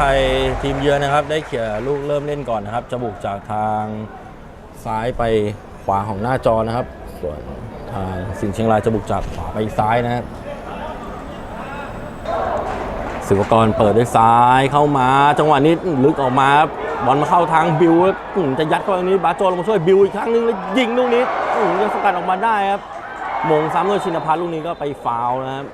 ทัยทีมเยือนนะครับ ได้เขี่ยลูกเริ่มเล่นก่อนนะครับ จะบุกจากทางซ้ายไปขวาของหน้าจอนะครับ ส่วนทางสิงห์เชียงรายจะบุกจากขวาไปซ้ายนะครับศิวกรเปิดด้วยซ้ายเข้ามาจังหวะนี้ลึกออกมาครับบอลมาเข้าทางบิวจะยัดเข้าตรงนี้บาโจลงมาช่วยบิวอีกครั้งหนึงแล้วยิงลูกนี้ยังสกัดออกมาได้ครับมงซ้ำด้วยชินพัฒน์ลูกนี้ก็ไปฟาวนะครับ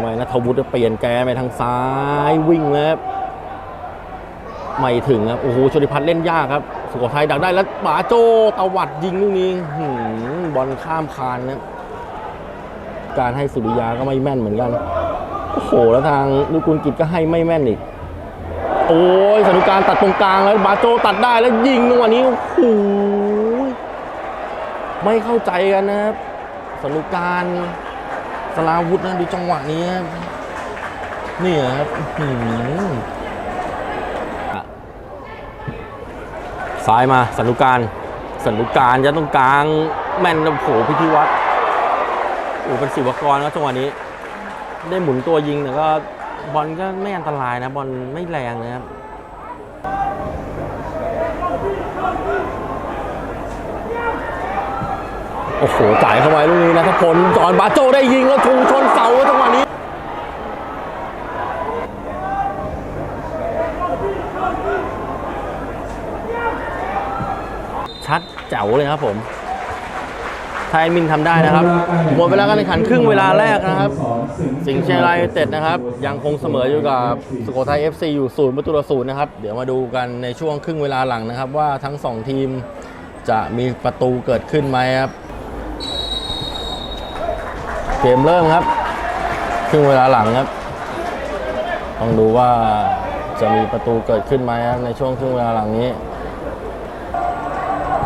ำไมนัทวุฒิเปลี่ยนแกไปทางซ้ายวิ่งแล้วไม่ถึงครับโอ้โหชลิพัฒน์เล่นยากครับ สุโขทัยดักได้แล้วป๋าโจตวัดยิงลูกนี้บอลข้ามคานนะการให้สุริยาก็ไม่แม่นเหมือนกันโอ้โหแล้วทางลูกกุลกิจก็ให้ไม่แม่นอีกโอ้ยสนุการตัดตรงกลางแล้วบาโจตัดได้แล้วยิงลูกนี้โอ้โหไม่เข้าใจกันนะครับสนุการ ลาวุธนะดูจังหวะนี้ครับนี่ครับซ้ายมาสันุการสันุการจะตรงกลางแม่นโอ้โหพิธีวัตรโอ้เป็นศิวกรนะจังหวะนี้ ได้หมุนตัวยิงแต่ก็บอลก็ไม่อันตรายนะ บอลไม่แรงนะครับ โอ้โหจ่ายเข้าไปลูกนี้นะทพลจอนบาโจได้ยิงแล้วทูชนเสาจังหวะนี้ชัดแจ๋วเลยครับผม ไทยมินทำได้นะครับ หมดเวลาการแข่งขันครึ่งเวลาแรกนะครับ สิงห์เชียงรายเต็ดนะครับ ยังคงเสมออยู่กับสุโขทัย FC อยู่ศูนย์ประตูต่อศูนย์นะครับ เดี๋ยวมาดูกันในช่วงครึ่งเวลาหลังนะครับ ว่าทั้งสองทีมจะมีประตูเกิดขึ้นไหมครับ เกมเริ่มครับครึ่งเวลาหลังครับ ต้องดูว่าจะมีประตูเกิดขึ้นไหมครับในช่วงครึ่งเวลาหลังนี้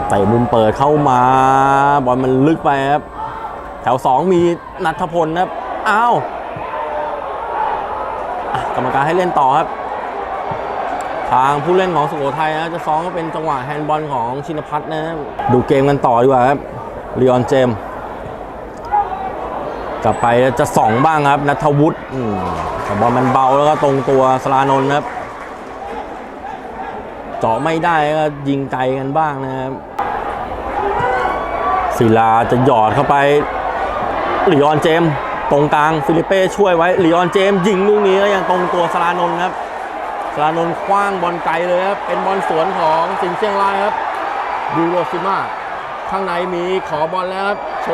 เตะมุมเปิดเข้ามาบอลมันลึกไปครับ แถว 2 มีนัทพลครับอ้าวกรรมการให้เล่นต่อครับ ทางผู้เล่นของสุโขทัยนะจะซ้อมก็เป็นจังหวะแฮนด์บอลของชินพัฒน์นะครับดูเกมกันต่อดีกว่าครับลีออนเจมส์ กลับไปจะสองบ้างครับนัทวุฒิแต่บอลมันเบาแล้วก็ตรงตัวสลานนท์ครับ เจาะไม่ได้ก็ยิงไกลกันบ้างนะครับศิลาจะหยอดเข้าไปลีออนเจม ตรงกลางฟิลิเป้ช่วยไว้ลีออนเจมยิงลูกนี้ก็ยังตรงตัวสลานนท์ครับสลานนท์คว้างบอลไกลเลยครับเป็นบอลสวนของสิงเชียงรายครับบิวโรซิมาข้างในมีขอบอลแล้วครับโช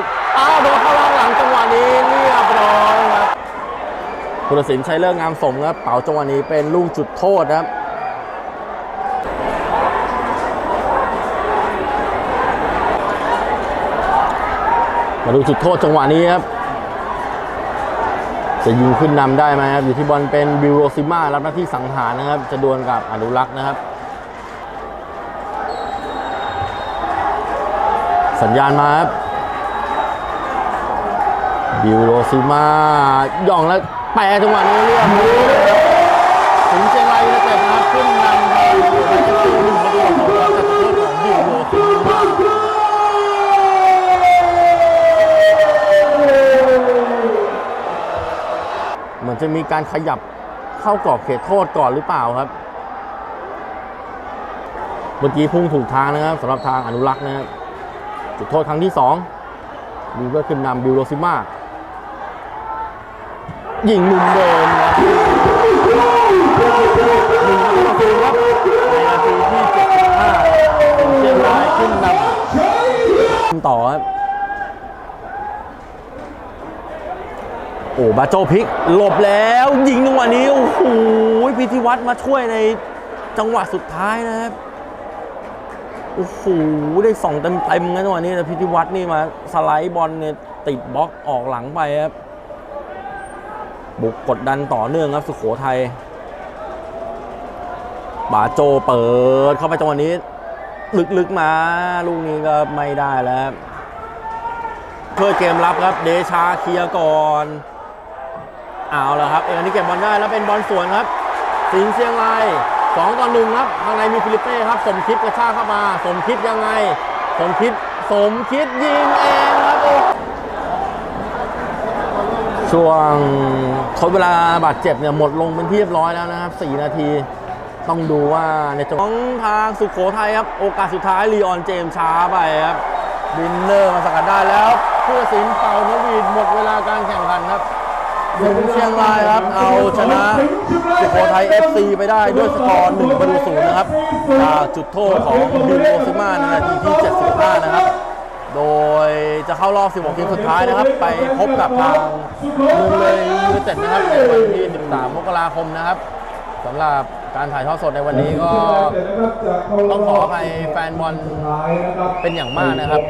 ก อ้าวโดนเข้าล่างหลังจังหวะนี้เรียบร้อยครับพุทธศิลป์ใชัยเลิกงามสมครับเป๋าจังหวะนี้เป็นลูกจุดโทษครับมาดูจุดโทษจังหวะนี้ครับ จะยิงขึ้นนำได้ไหมครับ อยู่ที่บอลเป็นบิวโรซิมารับหน้าที่สังหารนะครับ จะดวลกับอนุรักษ์นะครับ สัญญาณมาครับ บิวโรซิมาย่องแล้วแปรจังหวะนี้เรียบร้อยถึงเชียงรายยูไนเต็ดนะครับขึ้นนำไปอยู่ในจุดที่หนึ่งประตูต่อสองจากจุดโทษของบิโรซิมาเหมือนจะมีการขยับเข้ากรอบเขตโทษก่อนหรือเปล่าครับ เมื่อกี้พุ่งถูกทางนะครับสำหรับทางอนุรักษ์นะครับจุดโทษครั้งที่ 2 มีเพื่อขึ้นนำบิวโรซิมา ยิงมุมเดิมครับหนึ่งประตูครับในนาทีที่75เชียงรายขึ้นนำต่อครับโอ้บาโจพลิกหลบแล้วยิงจังหวะนี้ โอ้โหพิธีวัตรมาช่วยในจังหวะสุดท้ายนะครับ โอ้โห ได้ส่องเต็มๆกันจังหวะนี้แต่พิธีวัตรนี่มาสไลด์บอลเนี่ยติดบล็อกออกหลังไปครับ บุกกดดันต่อเนื่องครับสุโขทัยบาโจเปิดเข้าไปจังหวะนี้ ลึกๆมาลูกนี้ก็ไม่ได้แล้วครับเพื่อเกมรับครับเดชาเคลียร์ก่อนเอาแล้วครับเอ็นนี่เก็บบอลได้แล้วเป็นบอลสวนครับ สิงเชียงรายสองต่อหนึ่งครับข้างในมีฟิลิปเป้ครับ สมคิดกระชากเข้ามา สมคิดยังไง สมคิดสมคิดยิงเองครับช่วง ทดเวลาบาดเจ็บเนี่ยหมดลงเป็นที่เรียบร้อยแล้วนะครับ 4 นาที ต้องดูว่าในจังหวะของทางสุขโขทัยครับ โอกาสสุดท้ายลีออนเจมส์ช้าไปครับวินเนอร์มาสกัดได้แล้วผู้ตัดสินเป่านวีดหมดเวลาการแข่งขันครับสิงห์เชียงรายครับ เอาชนะสุโขทัย FC ไปได้ด้วยสกอร์1ประตูศูนย์นะครับจากจุดโทษของบิโอซิมาในนาทีที่ 75 นะครับ โดยจะเข้ารอบ 16 ทีมสุดท้ายนะครับ ไปพบกับทางเมืองเลยยูไนเต็ดนะครับในวันที่ 13 มกราคมนะครับสำหรับการถ่ายทอดสดในวันนี้ก็ต้องขออภัยแฟนบอลเป็นอย่างมากนะครับ